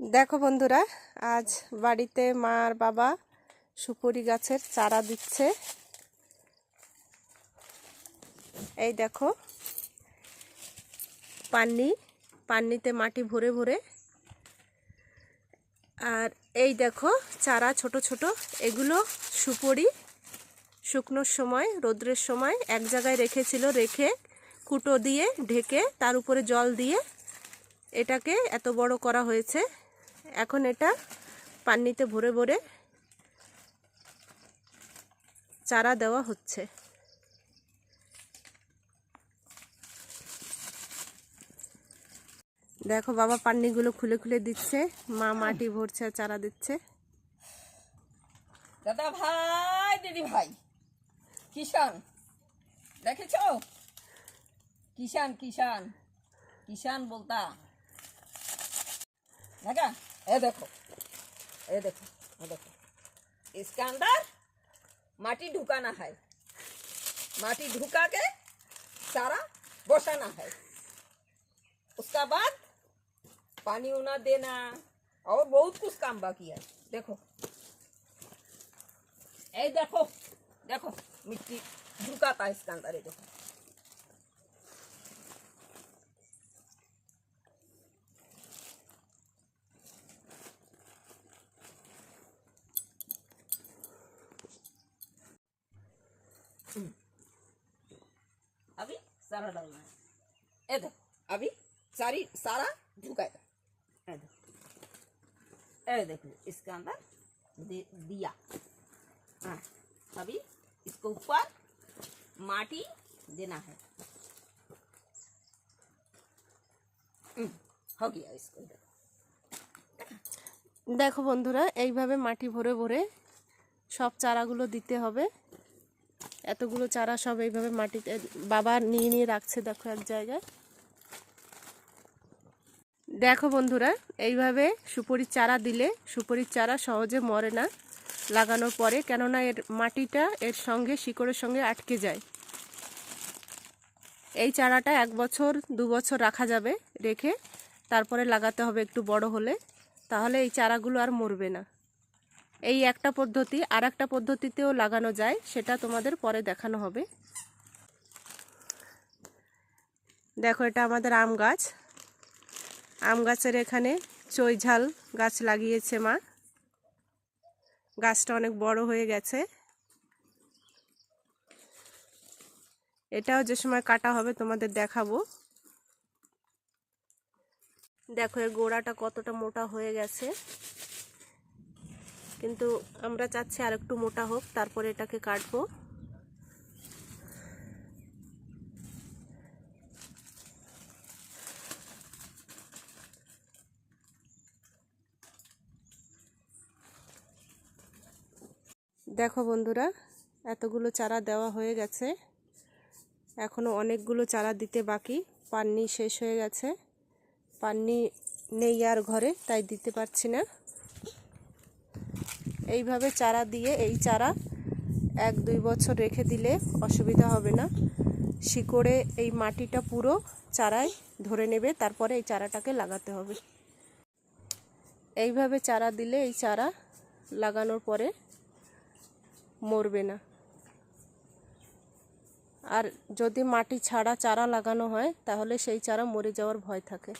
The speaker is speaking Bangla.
দেখো বন্ধুরা, আজ বাড়িতে মা আর বাবা সুপুরি গাছের চারা দিচ্ছে। এই দেখো, পান্নি, পান্নিতে মাটি ভরে ভরে। আর এই দেখো, চারা ছোট ছোট, এগুলো সুপুরি। শুকনোর সময়, রোদ্রের সময় এক জায়গায় রেখেছিল, রেখে কুটো দিয়ে ঢেকে তার উপরে জল দিয়ে এটাকে এত বড় করা হয়েছে। এখন এটা পান্নিতে ভরে ভরে চারা দেওয়া হচ্ছে। দেখো বাবা পান্নিগুলো খুলে খুলে দিচ্ছে, মা মাটি ভরছে, চারা দিচ্ছে। দাদা ভাই, দিদি ভাই কিষান দেখেছ? কিষান কিষান কিষান বলতা। দেখা। ये देखो ये देखो ये देखो। इसके अंदर माटी ढुकाना है। माटी ढुका के सारा बसाना है। उसका बाद पानी उना देना और बहुत कुछ काम बाकी है। देखो, ये देखो देखो, मिट्टी ढुकाता है इसके अंदर, ये देखो। अभी सारा डालना है ये देखो अभी सारी सारा ढुकाएगा ये देखो ये देखो इसके अंदर दे, दिया हाँ अभी इसको ऊपर माटी देना है हम्म, हो गया इसको देखो দেখো বন্ধুরা এইভাবে মাটি ভরে ভরে সব চারাগুলো দিতে হবে এতগুলো চারা সব এইভাবে মাটিতে বাবা নিয়ে নিয়ে রাখছে, দেখো এক জায়গায়। দেখো বন্ধুরা, এইভাবে সুপরির চারা দিলে, সুপরির চারা সহজে মরে না লাগানোর পরে, কেননা এর মাটিটা এর সঙ্গে শিকড়ের সঙ্গে আটকে যায়। এই চারাটা এক বছর, দু বছর রাখা যাবে রেখে, তারপরে লাগাতে হবে একটু বড় হলে, তাহলে এই চারাগুলো আর মরবে না। এই একটা পদ্ধতি আর একটা পদ্ধতিতেও লাগানো যায়, সেটা তোমাদের পরে দেখানো হবে। দেখো, এটা আমাদের আম গাছ। আম গাছের এখানে চৈঝাল গাছ লাগিয়েছে মা। গাছটা অনেক বড় হয়ে গেছে। এটাও যে সময় কাটা হবে তোমাদের দেখাবো। দেখো, এর গোড়াটা কতটা মোটা হয়ে গেছে। কিন্তু আমরা চাচ্ছি আর একটু মোটা হোক, তারপরে এটাকে কাটবো। দেখো বন্ধুরা, এতগুলো চারা দেওয়া হয়ে গেছে। এখনও অনেকগুলো চারা দিতে বাকি, পান্নি শেষ হয়ে গেছে। পান্নি নেই আর ঘরে, তাই দিতে পারছি না। এইভাবে চারা দিয়ে, এই চারা এক, দুই বছর রেখে দিলে অসুবিধা হবে না। শিকড়ে এই মাটিটা পুরো চারায় ধরে নেবে, তারপরে এই চারাটাকে লাগাতে হবে। এইভাবে চারা দিলে এই চারা লাগানোর পরে মরবে না। আর যদি মাটি ছাড়া চারা লাগানো হয়, তাহলে সেই চারা মরে যাওয়ার ভয় থাকে।